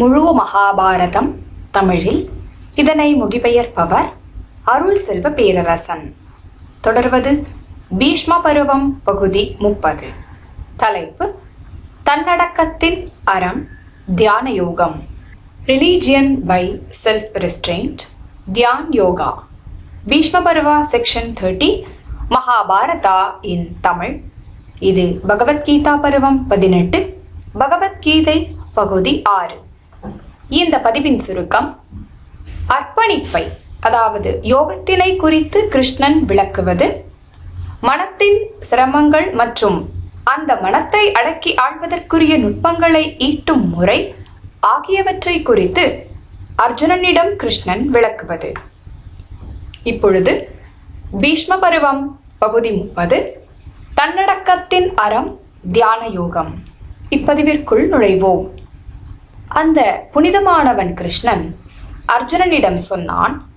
முழு மகாபாரதம் தமிழில். இதனை மொழிபெயர்ப்பவர் அருள் செல்வ பேரரசன். தொடர்வது பீஷ்ம பருவம் பகுதி முப்பது. தலைப்பு தன்னடக்கத்தின் அறம் தியான யோகம். Religion by self restraint dhyan yoga. Bhishma Parva section thirty Mahabharata in Tamil. இது பகவத்கீதா பருவம் பதினெட்டு பகவத்கீதை பகுதி ஆறு. இந்த பதிவின் சுருக்கம் அர்ப்பணிப்பை அதாவது யோகத்தினை குறித்து கிருஷ்ணன் விளக்குவது மனத்தின் சிரமங்கள் மற்றும் அந்த மனத்தை அடக்கி ஆள்வதற்குரிய நுட்பங்களை ஈட்டும் முறை ஆகியவற்றை குறித்து அர்ஜுனனிடம் கிருஷ்ணன் விளக்குவது. இப்பொழுது பீஷ்ம பருவம் பகுதி முப்பது தன்னடக்கத்தின் அறம் தியான யோகம். இப்பதிவிற்குள் நுழைவோம். அந்த புனிதமானவன் கிருஷ்ணன் அர்ஜுனனிடம் சொன்னான்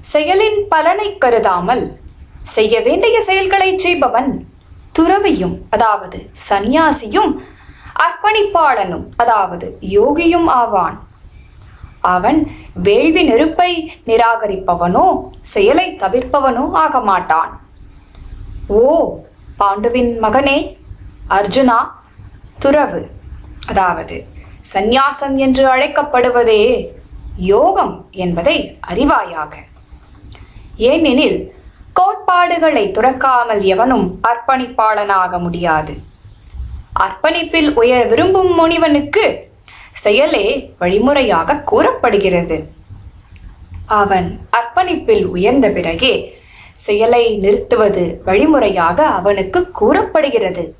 செயலின் பலனை கருதாமல் செய்ய வேண்டிய செயல்களை செய்பவன் துறவியும் அதாவது சந்நியாசியும் அர்ப்பணிப்பாளனும் அதாவது யோகியும் ஆவான். அவன் வேள்வி நெருப்பை நிராகரிப்பவனோ செயலை தவிர்ப்பவனோ ஆக மாட்டான் ஓ பாண்டுவின் மகனே அர்ஜுனா துறவு அதாவது சந்நியாசம் என்று அழைக்கப்படுவதே யோகம் என்பதை அறிவாயாக. ஏனெனில் கோட்பாடுகளை துறக்காமல் எவனும் அர்ப்பணிப்பாளனாக முடியாது. அர்ப்பணிப்பில் உயர விரும்பும் முனிவனுக்கு செயலே வழிமுறையாக கூறப்படுகிறது. அவன் அர்ப்பணிப்பில் உயர்ந்த பிறகே செயலை நிறுத்துவது வழிமுறையாக அவனுக்கு கூறப்படுகிறது.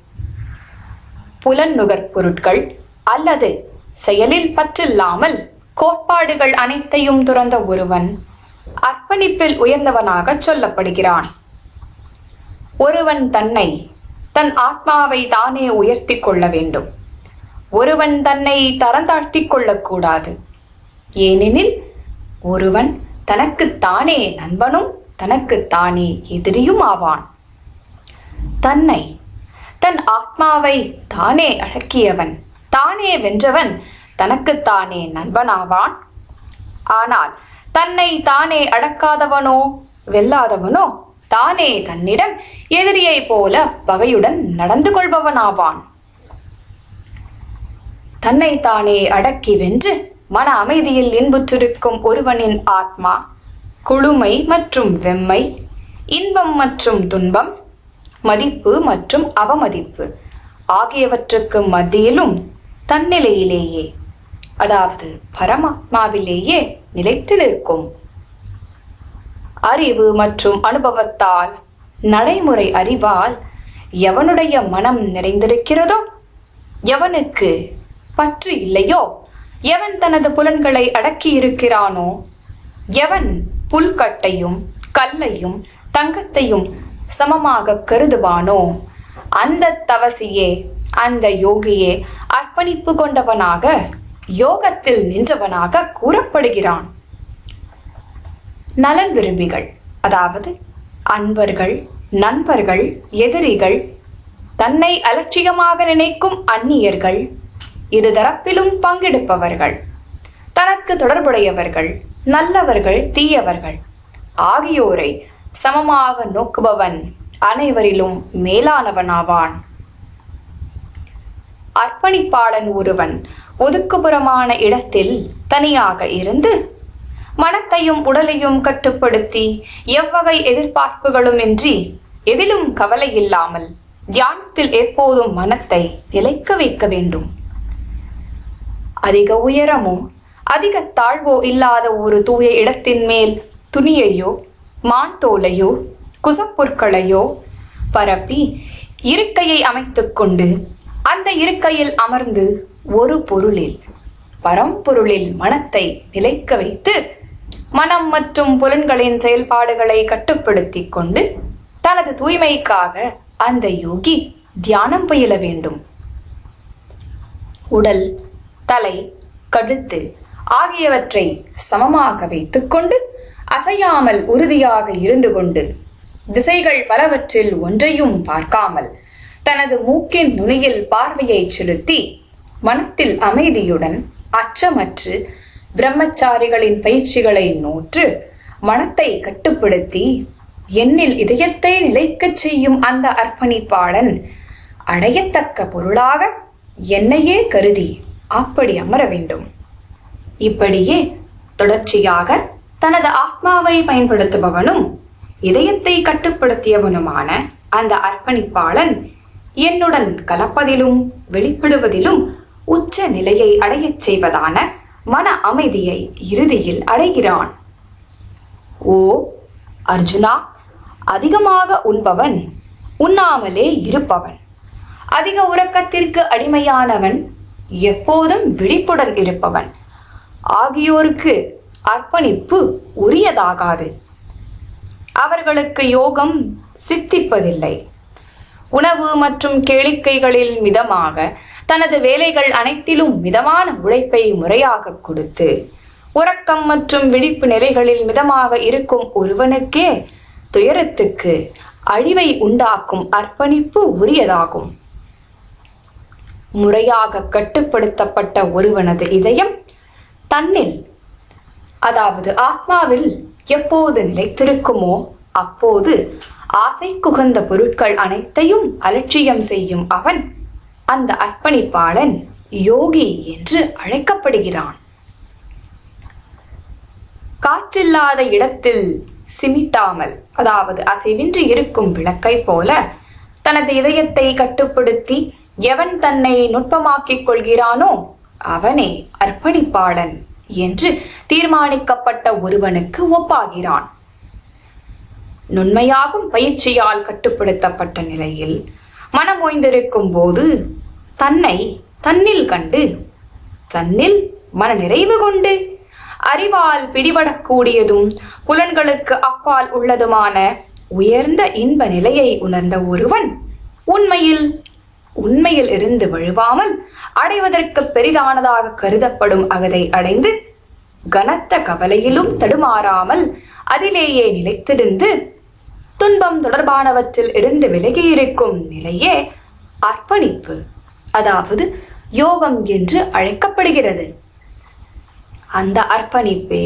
புலன் பொருட்கள் அல்லது செயலில் பற்றில்லாமல் கோட்பாடுகள் அனைத்தையும் துறந்த ஒருவன் அர்ப்பணிப்பில் உயர்ந்தவனாக சொல்லப்படுகிறான். ஒருவன் தன்னை தன் ஆத்மாவை தானே உயர்த்தி கொள்ள வேண்டும். ஒருவன் தன்னை தரந்தாழ்த்திக் கொள்ளக்கூடாது. ஏனெனில் ஒருவன் தனக்குத்தானே நண்பனும் தனக்குத்தானே எதிரியும் ஆவான். தன்னை தன் ஆத்மாவை தானே அடக்கியவன் தானே வென்றவன் தனக்குத்தானே நண்பனாவான்? ஆனால் தன்னை தானே அடக்காதவனோ வெல்லாதவனோ தானே தன்னிடம் எதிரியைப் போல பகையுடன் நடந்து கொள்பவனாவான். தன்னை தானே அடக்கி வென்று மன அமைதியில் இன்புற்றிருக்கும் ஒருவனின் ஆத்மா குளுமை மற்றும் வெம்மை இன்பம் மற்றும் துன்பம் மதிப்பு மற்றும் அவமதிப்பு ஆகியவற்றுக்கு மத்தியிலும் தன்னிலையிலேயே. அதாவது பரமாத்மாவிலேயே நிலைத்து நிற்கும் அறிவு மற்றும் அனுபவத்தால் நடைமுறை அறிவால் எவனுடைய மனம் நிறைந்திருக்கிறதோ எவனுக்கு பற்று இல்லையோ எவன் தனது புலன்களை அடக்கி இருக்கிறானோ எவன் புல்கட்டையும் கல்லையும் தங்கத்தையும் சமமாக கருதுவானோ அந்த தவசியே அந்த யோகியே அர்ப்பணிப்பு கொண்டவனாக யோகத்தில் நின்றவனாக கூறப்படுகிறான். நலன் விரும்பிகள் அதாவது அன்பர்கள் நண்பர்கள் எதிரிகள் தன்னை அலட்சியமாக நினைக்கும் அந்நியர்கள் இருதரப்பிலும் பங்கெடுப்பவர்கள் தனக்கு தொடர்புடையவர்கள் நல்லவர்கள் தீயவர்கள் ஆகியோரை சமமாக நோக்குபவன் அனைவரிலும் மேலானவனாவான். அர்ப்பணிப்பாளன் ஒருவன் ஒதுக்குப்புறமான இடத்தில் தனியாக இருந்து மனத்தையும் உடலையும் கட்டுப்படுத்தி எவ்வகை எதிர்பார்ப்புகளும் இன்றி எதிலும் கவலை இல்லாமல் தியானத்தில் எப்போதும் மனத்தை நிலைக்க வைக்க வேண்டும். அதிக உயரமோ அதிக தாழ்வோ இல்லாத ஒரு தூய இடத்தின் மேல் துணியையோ மான் தோலையோ குசப்புற்களையோ பரப்பி இருக்கையை அமைத்துக்கொண்டு அந்த இருக்கையில் அமர்ந்து ஒரு பொருளில் பரம்பொருளில் மனத்தை நிலைக்க வைத்து மனம் மற்றும் புலன்களின் செயல்பாடுகளை கட்டுப்படுத்திக் கொண்டு தனது தூய்மைக்காக அந்த யோகி தியானம் பயில வேண்டும். உடல் தலை கழுத்து ஆகியவற்றை சமமாக வைத்துக்கொண்டு அசையாமல் உறுதியாக இருந்து கொண்டு திசைகள் பலவற்றில் ஒன்றையும் பார்க்காமல் தனது மூக்கின் நுனியில் பார்வையை செலுத்தி மனத்தில் அமைதியுடன் அச்சமற்று பிரம்மச்சாரிகளின் பயிற்சிகளை நோற்று மனத்தை கட்டுப்படுத்தி என்னில் இதயத்தை நிலைக்கச் செய்யும் அந்த அர்ப்பணிப்பாளன் அடையத்தக்க பொருளாக என்னையே கருதி அப்படி அமர வேண்டும். இப்படியே தொடர்ச்சியாக தனது ஆத்மாவை பயன்படுத்துபவனும் இதயத்தை கட்டுப்படுத்தியவனுமான அந்த அர்ப்பணிப்பாளன் என்னுடன் கலப்பதிலும் வெளிப்படுவதிலும் உச்ச நிலையை அடையச் செய்வதான மன அமைதியை இறுதியில் அடைகிறான். ஓ அர்ஜுனா அதிகமாக உண்பவன் உண்ணாமலே இருப்பவன். அதிக உறக்கத்திற்கு அடிமையானவன் எப்போதும் விழிப்புடன் இருப்பவன். ஆகியோருக்கு அர்ப்பணிப்பு உரியதாகாது. அவர்களுக்கு யோகம் சித்திப்பதில்லை. உணவு மற்றும் கேளிக்கைகளில் மிதமாக தனது வேலைகள் அனைத்திலும் மிதமான உழைப்பை முறையாக கொடுத்து உறக்கம் மற்றும் விழிப்பு நிலைகளில் மிதமாக இருக்கும் ஒருவனுக்கே துயரத்துக்கு அழிவை உண்டாக்கும் அர்ப்பணிப்பு உரியதாகும். முறையாக கட்டுப்படுத்தப்பட்ட ஒருவனது இதயம் தன்னில் அதாவது ஆத்மாவில் எப்போது நிலைத்திருக்குமோ அப்போது ஆசை குகந்த பொருட்கள் அனைத்தையும் அலட்சியம் செய்யும் அவன் அந்த அர்ப்பணிப்பாளன் யோகி என்று அழைக்கப்படுகிறான். காற்றில்லாத இடத்தில் சிமிட்டாமல் அதாவது அசைவின்றி இருக்கும் விளக்கை போல தனது இதயத்தை கட்டுப்படுத்தி எவன் தன்னை நுட்பமாக்கிக் கொள்கிறானோ அவனே அர்ப்பணிப்பாளன் என்று தீர்மானிக்கப்பட்ட ஒருவனுக்கு ஒப்பாகிறான். நுண்மையாகும் பயிற்சியால் கட்டுப்படுத்தப்பட்ட நிலையில் மனம் ஓய்ந்திருக்கும் போது தன்னை தன்னில் கண்டு தன்னில் மன நிறைவு கொண்டு அறிவால் பிடிபடக்கூடியதும் புலன்களுக்கு அப்பால் உள்ளதுமான உயர்ந்த இன்ப நிலையை உணர்ந்த ஒருவன் உண்மையில் உண்மையில் இருந்து வழுவாமல் அடைவதற்கு பெரிதானதாக கருதப்படும் அகதை அடைந்து கனத்த கவலையிலும் தடுமாறாமல் அதிலேயே நிலைத்திருந்து துன்பம் தொடர்பானவற்றில் இருந்து விலகி இருக்கும் நிலையே அர்ப்பணிப்பு அதாவது யோகம் என்று அழைக்கப்படுகிறது. அந்த அர்ப்பணிப்பே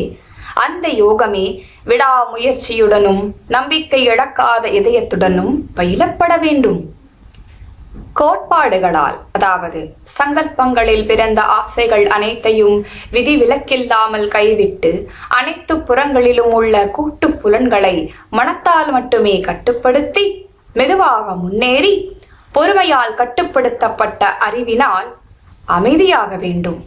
அந்த யோகமே விடாமுயற்சியுடனும் நம்பிக்கை இழக்காத இதயத்துடனும் பயிலப்பட வேண்டும். கோட்பாடுகளால் அதாவது சங்கல்பங்களில் பிறந்த ஆசைகள் அனைத்தையும் விதிவிலக்கில்லாமல் கைவிட்டு அனைத்து புறங்களிலும் உள்ள கூட்டு புலன்களை மனத்தால் மட்டுமே கட்டுப்படுத்தி மெதுவாக முன்னேறி பொறுமையால் கட்டுப்படுத்தப்பட்ட அறிவினால் அமைதியாக வேண்டும்.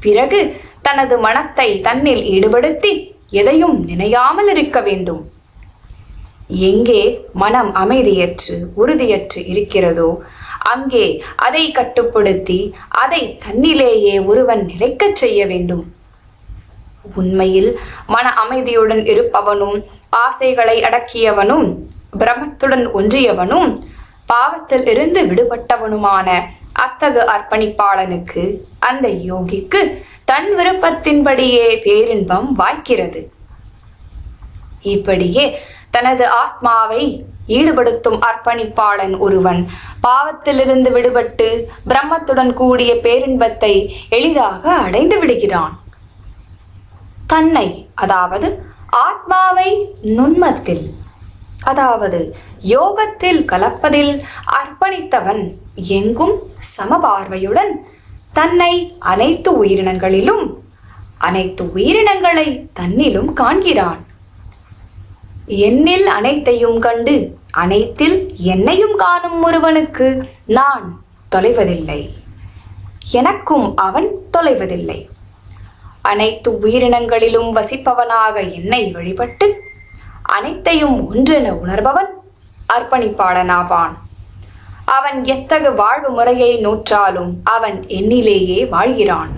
பிறகு தனது மனத்தை தன்னில் ஈடுபடுத்தி எதையும் நினையாமல் இருக்க வேண்டும். எங்கே மனம் அமைதியற்று உறுதியற்று இருக்கிறதோ அங்கே அதை கட்டுப்படுத்தி அதை தன்னிலேயே ஒருவன் நிலைக்கச் செய்ய வேண்டும். உண்மையில் மன அமைதியுடன் இருப்பவனும் ஆசைகளை அடக்கியவனும் பிரமத்துடன் ஒன்றியவனும் பாவத்தில் இருந்து விடுபட்டவனுமான அத்தகு அர்ப்பணிப்பாளனுக்கு அந்த யோகிக்கு தன் விருப்பத்தின்படியே பேரின்பம் வாய்க்கிறது. இப்படியே தனது ஆத்மாவை ஈடுபடுத்தும் அர்ப்பணிப்பாளன் ஒருவன். பாவத்திலிருந்து விடுபட்டு பிரம்மத்துடன் கூடிய பேரின்பத்தை எளிதாக அடைந்து விடுகிறான். தன்னை அதாவது ஆத்மாவை நுண்மத்தில் அதாவது யோகத்தில் கலப்பதில் அர்ப்பணித்தவன் எங்கும் சமபார்வையுடன் தன்னை அனைத்து உயிரினங்களிலும் அனைத்து உயிரினங்களை தன்னிலும் காண்கிறான். என்னில் அனைத்தையும் கண்டு அனைத்தில் என்னையும் காணும் ஒருவனுக்கு நான் தொலைவதில்லை. எனக்கும் அவன் தொலைவதில்லை. அனைத்து உயிரினங்களிலும் வசிப்பவனாக என்னை வழிபட்டு அனைத்தையும் ஒன்றென உணர்பவன் அர்ப்பணிப்பாளனாவான். அவன் எத்தகு வாழ்வு முறையை நூற்றாலும் அவன் என்னிலேயே வாழ்கிறான்.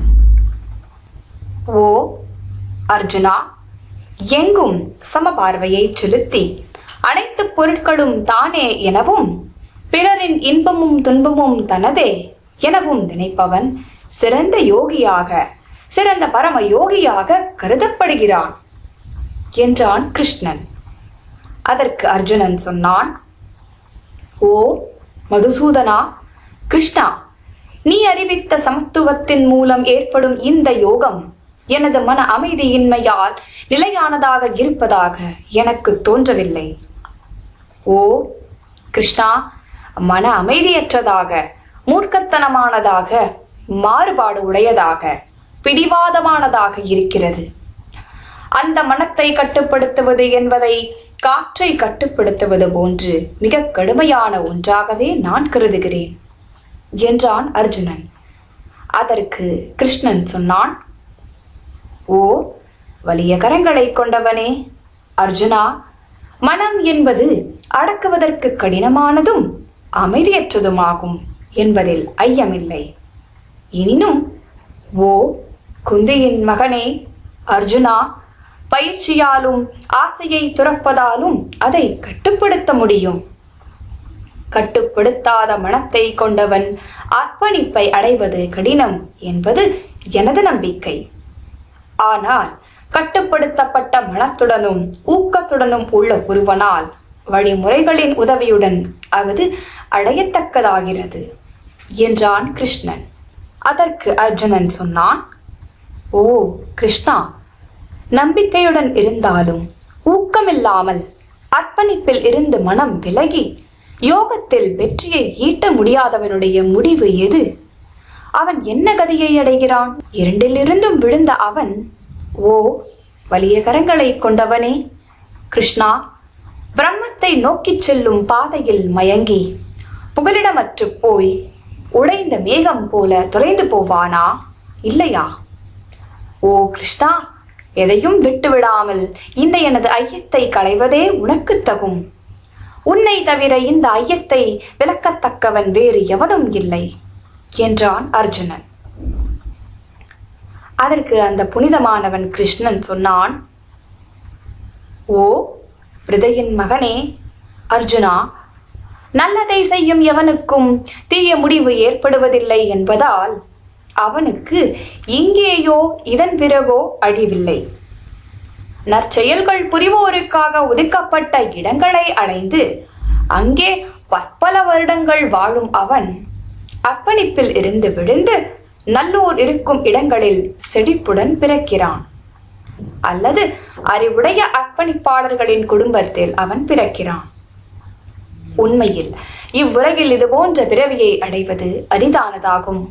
ஓ அர்ஜுனா! எங்கும் சமபார்வையை செலுத்தி அனைத்து பொருட்களும் தானே எனவும் பிறரின் இன்பமும் துன்பமும் தனதே எனவும் நினைப்பவன் சிறந்த யோகியாக சிறந்த பரம யோகியாக கருதப்படுகிறான் என்றான் கிருஷ்ணன். அதற்கு அர்ஜுனன் சொன்னான் ஓ மதுசூதனா கிருஷ்ணா நீ அறிவித்த சமத்துவத்தின் மூலம் ஏற்படும் இந்த யோகம் எனது மன அமைதியின்மையால் நிலையானதாக இருப்பதாக எனக்கு தோன்றவில்லை. ஓ கிருஷ்ணா மன அமைதியற்றதாக மூர்க்கத்தனமானதாக மாறுபாடு உடையதாக பிடிவாதமானதாக இருக்கிறது. அந்த மனத்தை கட்டுப்படுத்துவது என்பதை காற்றை கட்டுப்படுத்துவது போன்று மிக கடுமையான ஒன்றாகவே நான் கருதுகிறேன் என்றான் அர்ஜுனன். அதற்கு கிருஷ்ணன் சொன்னான் ஓ வலிய கரங்களை கொண்டவனே. அர்ஜுனா மனம் என்பது அடக்குவதற்கு கடினமானதும் அமைதியற்றதுமாகும் என்பதில் ஐயமில்லை. எனினும் ஓ குந்தியின் மகனே அர்ஜுனா பயிற்சியாலும் ஆசையை துறப்பதாலும் அதை கட்டுப்படுத்த முடியும். கட்டுப்படுத்தாத மனத்தை கொண்டவன் அர்ப்பணிப்பை அடைவது கடினம் என்பது எனது நம்பிக்கை. ஆனால் கட்டுப்படுத்தப்பட்ட மனத்துடனும் ஊக்கத்துடனும் உள்ள ஒருவனால் வழிமுறைகளின் உதவியுடன் அது அடையத்தக்கதாகிறது என்றான் கிருஷ்ணன். அதற்கு அர்ஜுனன் சொன்னான் ஓ கிருஷ்ணா நம்பிக்கையுடன் இருந்தாலும் ஊக்கமில்லாமல் அர்ப்பணிப்பில் இருந்து மனம் விலகி யோகத்தில் வெற்றியை ஈட்ட முடியாதவனுடைய முடிவு எது? அவன் என்ன கதியை அடைகிறான்? இரண்டிலிருந்தும் விழுந்த அவன் ஓ வலிய கரங்களை கொண்டவனே. கிருஷ்ணா பிரம்மத்தை நோக்கிச் செல்லும் பாதையில் மயங்கி புகலிடமற்று போய் உடைந்த மேகம் போல தொலைந்து போவானா? இல்லையா? ஓ கிருஷ்ணா எதையும் விட்டுவிடாமல் இந்த எனது ஐயத்தை களைவதே உனக்கு தகும். உன்னை தவிர இந்த ஐயத்தை விளக்கத்தக்கவன் வேறு எவனும் இல்லை. என்றான் அர்ஜுனன். அதற்கு அந்த புனிதமானவன் கிருஷ்ணன் சொன்னான் ஓ பிரதையின் மகனே அர்ஜுனா நல்லதை செய்யும் எவனுக்கும் தீய முடிவு ஏற்படுவதில்லை என்பதால் அவனுக்கு இங்கேயோ இதன் பிறகோ அழிவில்லை. நற்செயல்கள் புரிவோருக்காக ஒதுக்கப்பட்ட இடங்களை அடைந்து அங்கே பற்பல வருடங்கள் வாழும் அவன் அர்ப்பணிப்பில் இருந்து விழுந்து நல்லோர் இருக்கும் இடங்களில் செழிப்புடன் பிறக்கிறான். அல்லது அறிவுடைய அர்ப்பணிப்பாளர்களின் குடும்பத்தில் அவன் பிறக்கிறான். உண்மையில் இவ்வுலகில் இது போன்ற பிறவியை அடைவது அரிதானதாகும்.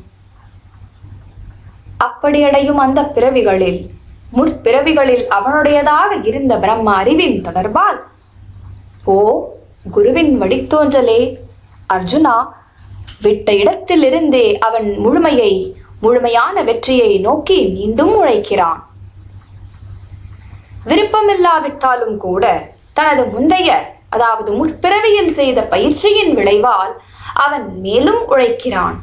அப்படி அடையும் அந்த பிறவிகளில் முற்பிறவிகளில் அவனுடையதாக இருந்த பிரம்ம அறிவின் தொடர்பால் ஓ குருவின் வழித்தோன்றலே அர்ஜுனா விட்ட இடத்திலிருந்தே அவன் முழுமையை முழுமையான வெற்றியை நோக்கி மீண்டும் உழைக்கிறான். விருப்பமில்லாவிட்டாலும் கூட தனது முந்தைய அதாவது முற்பிறவியில் செய்த பயிற்சியின் விளைவால் அவன் மேலும் உழைக்கிறான்.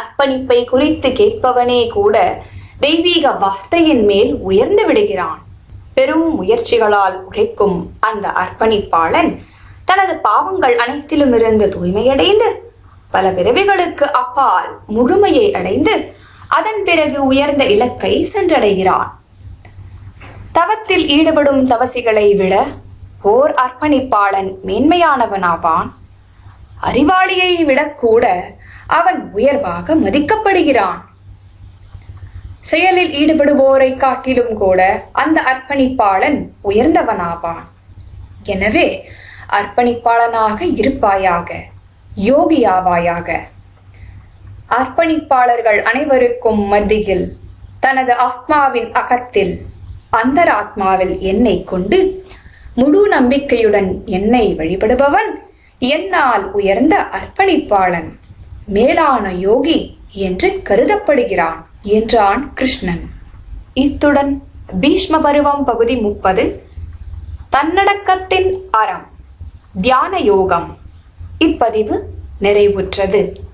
அர்ப்பணிப்பை குறித்து கேட்பவனே கூட தெய்வீக வார்த்தையின் மேல் உயர்ந்து விடுகிறான். பெரும் முயற்சிகளால் உழைக்கும் அந்த அர்ப்பணிப்பாளன் தனது பாவங்கள் அனைத்திலுமிருந்து தூய்மையடைந்து பல பிறவிகளுக்கு அப்பால் முழுமையை அடைந்து அதன் பிறகு உயர்ந்த இலக்கை சென்றடைகிறான். தவத்தில் ஈடுபடும் தவசிகளை விட ஓர் அர்ப்பணிப்பாளன் மேன்மையானவனாவான். அறிவாளியை விடக்கூட அவன் உயர்வாக மதிக்கப்படுகிறான். செயலில் ஈடுபடுவோரை காட்டிலும் கூட அந்த அர்ப்பணிப்பாளன் உயர்ந்தவனாவான். எனவே அர்ப்பணிப்பாளனாக இருப்பாயாக யோகியாவாயாக. அர்ப்பணிப்பாளர்கள் அனைவருக்கும் மத்தியில் தனது ஆத்மாவின் அகத்தில் அந்தராத்மாவில் என்னை கொண்டு முழு நம்பிக்கையுடன் என்னை வழிபடுபவன் என்னால் உயர்ந்த அர்ப்பணிப்பாளன் மேலான யோகி என்று கருதப்படுகிறான் என்றான் கிருஷ்ணன். இத்துடன் பீஷ்ம பருவம் பகுதி முப்பது தன்னடக்கத்தின் அறம். தியான யோகம். இப்பதிவு நிறைவுற்றது.